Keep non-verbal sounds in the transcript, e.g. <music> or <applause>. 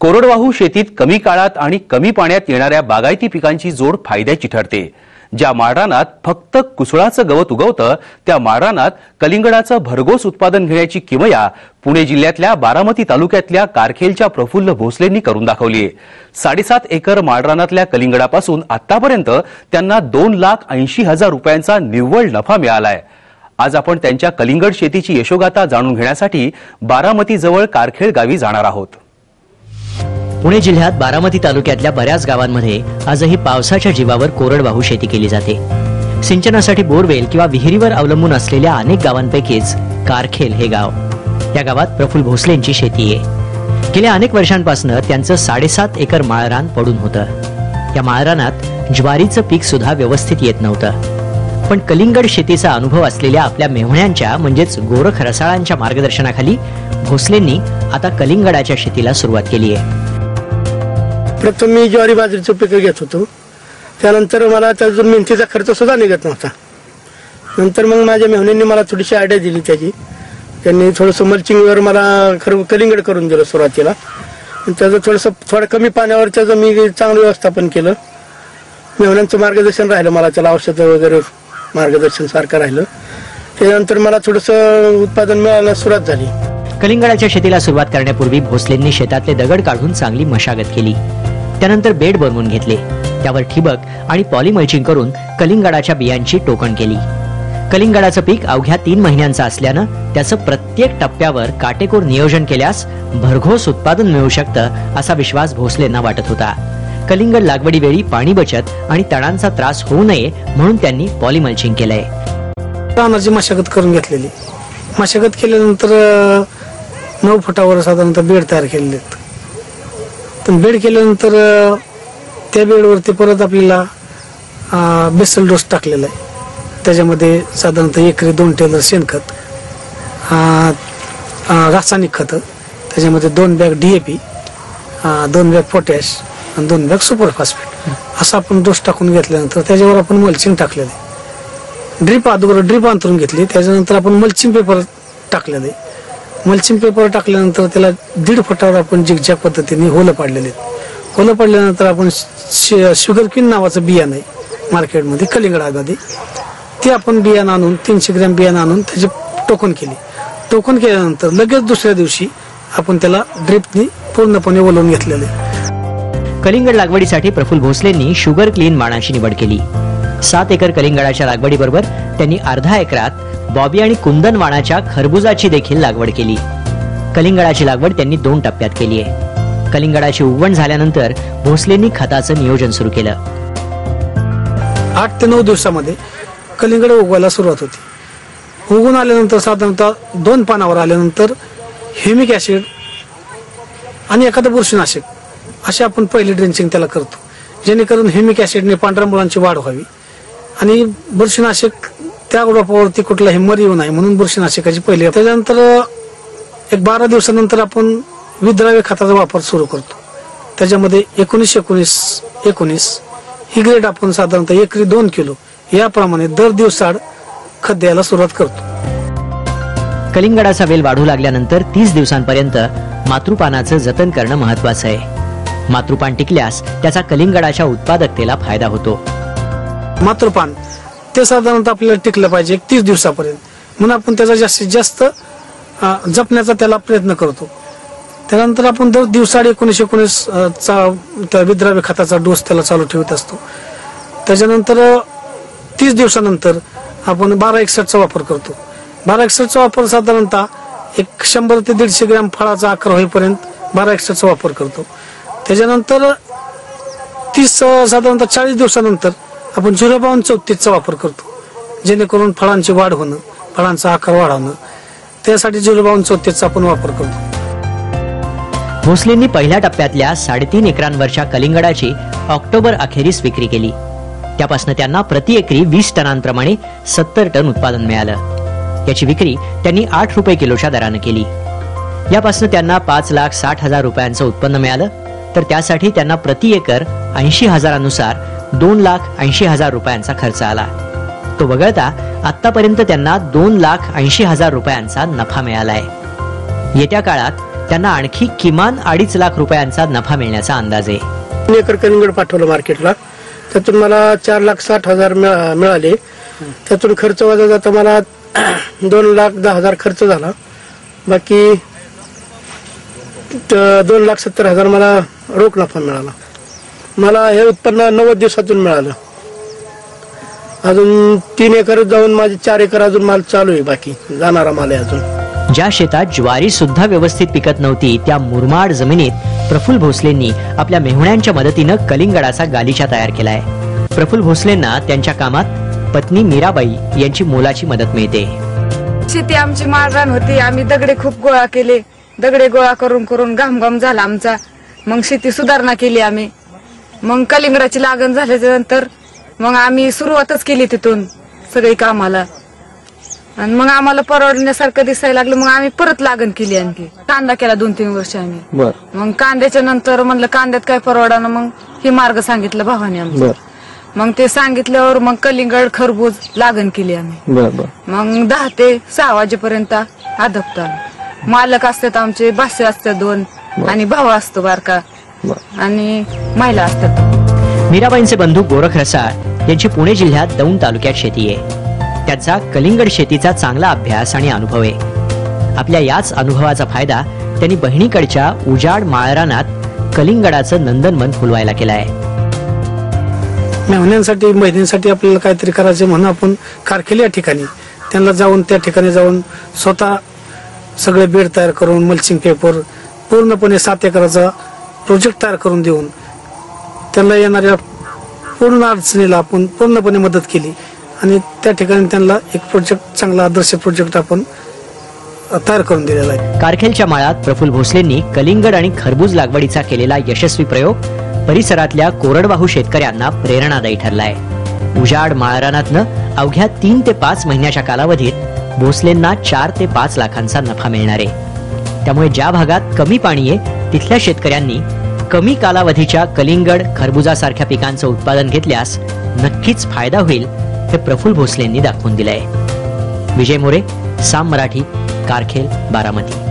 कोरडवाहू शेतीत कमी काळात आणि कमी पाण्यात येणाऱ्या बागायती पिकांची जोड फायद्याची ठरते. ज्या माळरानात फक्त कुसळाचं गवत उगवतं त्या माळरानात कलिंगडाचं भरघोस उत्पादन घेण्याची किमया पुणे जिल्ह्यातल्या बारामती तालुक्यातल्या कारखेलच्या प्रफुल्ल भोसलेंनी करून दाखवली साडेसात एकर माळरानातल्या कलिंगडापासून आतापर्यंत त्यांना दोन लाख ऐंशी हजार रुपयांचा निव्वळ नफा मिळालाय. आज आपण त्यांच्या कलिंगड शेतीची यशोगाथा जाणून घेण्यासाठी बारामतीजवळ कारखेळ गावी जाणार आहोत. पुणे जिल्ह्यात बारामती तालुक्यातल्या बऱ्याच गावांमध्ये आजही पावसाच्या जीवावर कोरडवाहू शेती केली जाते. सिंचनासाठी बोरवेल किंवा विहिरीवर अवलंबून असलेल्या अनेक गावांपैकीच कारखेल हे गाव. या गावात प्रफुल भोसलेंची शेती आहे. गेल्या अनेक वर्षांपासून त्यांचं साडेसात एकर माळरान पडून होतं. या माळरानात ज्वारीचं पीक सुद्धा व्यवस्थित येत नव्हतं. पण कलिंगड शेतीचा अनुभव असलेल्या आपल्या मेहण्यांच्या म्हणजेच गोरख रसाळांच्या मार्गदर्शनाखाली भोसलेंनी आता कलिंगडाच्या शेतीला सुरुवात केली आहे. प्रथम मी ज्वारी बाजरीचं पिकं घेत होतो. त्यानंतर मला त्याचा मेहनतीचा खर्च सुद्धा निघत नव्हता. नंतर मग माझ्या मेहण्यांनी मला थोडीशी आयडिया दिली त्याची. त्यांनी थोडंसं मल्चिंगवर मला खरं कलिंगड करून दिलं सुरुवातीला. त्याचं थोडंसं थोडं कमी पाण्यावर त्याचं मी चांगलं व्यवस्थापन केलं मेहण्यांचं मार्गदर्शन राहिलं मला त्याला औषधं वगैरे मार्गदर्शन सारखं राहिलं. त्यानंतर मला थोडंसं उत्पादन मिळायला सुरुवात झाली. कलिंगडाच्या शेतीला सुरुवात करण्यापूर्वी भोसलेंनी शेतातले दगड काढून चांगली मशागत केली. त्यानंतर बेड बनवून घेतले. त्यावर ठिबक आणि पॉलिमल्चिंग करून कलिंगडाच्या बियांची टोकण केली. कलिंगडाचं पीक अवघ्या तीन महिन्यांचं असल्यानं त्याचं प्रत्येक टप्प्यावर काटेकोर नियोजन केल्यास भरघोस उत्पादन मिळू शकतं असा विश्वास भोसलेंना वाटत होता. कलिंगड लागवडीवेळी पाणी बचत आणि तणांचा त्रास होऊ नये म्हणून त्यांनी पॉलिमल्चिंग केलंय. रानाची मशागत करून घेतलेली. मशागत केल्यानंतर नऊ फुटावर साधारणतः बेड तयार केलेले आहेत. पण बेड केल्यानंतर अं, त्या बेडवरती परत आपल्याला अं, बेसल डोस टाकलेला आहे. त्याच्यामध्ये साधारणतः एकरी दोन टेलर शेणखत अं, अं, रासायनिक खतं त्याच्यामध्ये दोन बॅग डी ए पी दोन बॅग पोटॅश आणि दोन बॅग सुपर फॉस्फेट. असं आपण डोस टाकून घेतल्यानंतर त्याच्यावर आपण मल्चिंग टाकलेलं आहे. ड्रीप अगोदर ड्रीप अंतरून घेतली त्याच्यानंतर आपण मल्चिंग पेपर टाकलेलं आहे. मल्चिंग पेपर टाकल्यानंतर त्याला दीड फुटावर आपण जिगजॅग पद्धतीने होलं पाडलेले होलं पडल्यानंतर आपण शुगर किन नावाचं बियाणं आहे मार्केटमध्ये कलिंगडामध्ये ते आपण बियाणं आणून तीनशे ग्रॅम बियाणं आणून त्याची टोकन केली. टोकन केल्यानंतर लगेच दुसऱ्या दिवशी आपण त्याला ड्रिपनी पूर्णपणे ओलवून घेतलेलं आहे. कलिंगड लागवडीसाठी प्रफुल्ल भोसलेंनी शुगर क्लीन बाणाची निवड केली. सात एकर कलिंगडाच्या लागवडीबरोबर त्यांनी अर्धा एकरात बॉबी आणि कुंदन वाणाच्या खरबुजाची देखील लागवड केली. कलिंगडाची लागवड त्यांनी दोन टप्प्यात केली आहे. कलिंगडाची उगवण झाल्यानंतर भोसलेंनी खताचं नियोजन सुरू केलं. आठ ते नऊ दिवसामध्ये कलिंगड उगवायला सुरुवात होती. उगवून आल्यानंतर साधारणतः दोन पानावर आल्यानंतर हेमिक ऍसिड आणि एखादं बुरशीनाशक असे आपण पहिली ड्रेंचिंग त्याला करतो. जेणेकरून हेमिक ॲसिडने पांढऱ्या मुलांची वाढ व्हावी आणि बुरशीनाशक त्या रोपावरती कुठलाही मर येऊ नये म्हणून बुरशीनाशकाची पहिली त्याच्यानंतर एक बारा दिवसानंतर आपण विद्राव्य खताचा वापर सुरू करतो. त्याच्यामध्ये एकोणीस एकोणीस एकोणीस ही ग्रेड आपण साधारणतः एकरी दोन किलो याप्रमाणे दर दिवसाड खत द्यायला सुरुवात करतो. कलिंगडाचा वेल वाढू लागल्यानंतर तीस दिवसांपर्यंत मातृपानाचं जतन करणं महत्वाचं आहे. मातृपान टिकल्यास त्याचा कलिंगडाच्या उत्पादकतेला फायदा होतो. मातृपान ते साधारणतः आपल्याला टिकलं पाहिजे एक तीस दिवसापर्यंत. म्हणून आपण त्याचा जास्तीत जास्त जपण्याचा त्याला प्रयत्न करतो. त्यानंतर आपण दर दिवसाड एकोणीसशे एकोणीस चा त्या विद्राव्य खताचा डोस त्याला चालू ठेवत असतो. त्याच्यानंतर तीस दिवसानंतर आपण बारा एकसष्टचा वापर करतो. बारा एकसष्टचा वापर साधारणतः एक शंभर ते दीडशे ग्रॅम फळाचा आकार होईपर्यंत बारा एकसष्टचा वापर करतो. त्याच्यानंतर तीस साधारणतः चाळीस दिवसानंतर आपण झिरो बावन्न चौतीसचा वापर करतो जेणेकरून फळांची वाढ होणं फळांचा आकार वाढवणं त्यासाठी झिरो बावन्न चौतीसचा आपण वापर करतो. भोसलेंनी पहिल्या टप्प्यातल्या साडेतीन एकरांवरच्या कलिंगडाची ऑक्टोबर अखेरीस विक्री केली. त्यापासून त्यांना प्रति एकरी वीस टनांप्रमाणे सत्तर टन उत्पादन मिळालं. याची विक्री त्यांनी आठ रुपये किलोच्या दरानं केली. यापासून त्यांना पाच लाख साठ हजार रुपयांचं उत्पन्न मिळालं तर त्यासाठी त्यांना प्रति एकर ऐंशी हजारानुसार दोन लाख ऐंशी हजार रुपयांचा खर्च आला. तो वगळता आतापर्यंत त्यांना दोन लाख ऐंशी हजार रुपयांचा नफा मिळालाय. येत्या काळात त्यांना आणखी किमान अडीच लाख रुपयांचा नफा मिळण्याचा अंदाज आहे. तीन एकर कलिंगड पाठवलं मार्केटला. त्यातून मला चार लाख साठ हजार मिळाले. त्यातून खर्च वाजा जाता मला <clears throat> दोन लाख दहा हजार खर्च झाला. बाकी दोन लाख सत्तर हजार मला रोख नफा मिळाला. मला हे उत्पन्न नव्वद दिवसातून मिळालं. अजून तीन एकर जाऊन माझे चार एकर अजून माल चालू आहे बाकी. जाणारा माल आहे अजून. ज्या शेतात ज्वारी सुद्धा व्यवस्थित पिकत नव्हती त्या मुरमाड जमिनीत प्रफुल्ल भोसलेंनी आपल्या मेहुण्यांच्या मदतीनं कलिंगडाचा गालिचा तयार केलाय. प्रफुल्ल भोसलेंना त्यांच्या कामात पत्नी मीराबाई यांची मोलाची मदत मिळते. शेती आमची माळरान होती. आम्ही दगडे खूप गोळा केले. दगडे गोळा करून करून घाम घाम झाला आमचा. मग शेती सुधारणा केली आम्ही. मग कलिंगडाची लागण झाल्याच्यानंतर मग आम्ही सुरुवातच केली तिथून सगळी कामाला. आणि मग आम्हाला परवडण्यासारखं दिसायला लागलं मग आम्ही परत लागण केली आणखी. कांदा केला दोन तीन वर्ष आम्ही. मग कांद्याच्या नंतर म्हणलं कांद्यात काय परवडा मग हे मार्ग सांगितलं भावाने आमचं. मग ते सांगितल्यावर मग कलिंगड खरबूज लागण केली आम्ही. मग दहा ते सहा वाजेपर्यंत आदपतो आम्ही. मालक असतात आमचे भाष्य असतात दोन आणि भाऊ असतो बारका. आणि महिला असतात. मीराबाईंचे बंधू गोरख रसाळ यांची पुणे जिल्ह्यात दौंड तालुक्यात शेती आहे. त्यांचा कलिंगड शेतीचा चांगला अभ्यास आणि अनुभव आहे. आपल्या याच अनुभवाचा फायदा त्यांनी बहिणीकडच्या उजाड माळरानात कलिंगडाचं नंदनवन फुलवायला केलाय. मेहण्यांसाठी महिन्यांसाठी आपल्याला काहीतरी करायचं म्हणून आपण कारखेल या ठिकाणी त्यांना जाऊन त्या ठिकाणी जाऊन स्वतः सगळे बेड तयार करून मल्चिंग पेपर पूर्णपणे सात एकराचा प्रोजेक्ट तयार करून देऊन त्यांना येणाऱ्या पूर्ण अडचणीला आपण पूर्णपणे मदत केली. आणि त्या ठिकाणी त्यांना एक प्रोजेक्ट चांगला आदर्श प्रोजेक्ट आपण तयार करून दिलेला आहे. कारखेलच्या माळात प्रफुल्ल भोसलेंनी कलिंगड आणि खरबूज लागवडीचा केलेला यशस्वी प्रयोग परिसरातल्या कोरडवाहू शेतकऱ्यांना प्रेरणादायी ठरलाय. उजाड माळरानातनं अवघ्या तीन ते पाच महिन्याच्या कालावधीत भोसलेंना चार ते पाच लाखांचा नफा मिळणार आहे. त्यामुळे ज्या भागात कमी पाणी आहे तिथल्या शेतकऱ्यांनी कमी कालावधीच्या कलिंगड खरबुजासारख्या पिकांचं उत्पादन घेतल्यास नक्कीच फायदा होईल हे प्रफुल्ल भोसलेंनी दाखवून दिलंय. विजय मोरे साम मराठी कारखेल बारामती.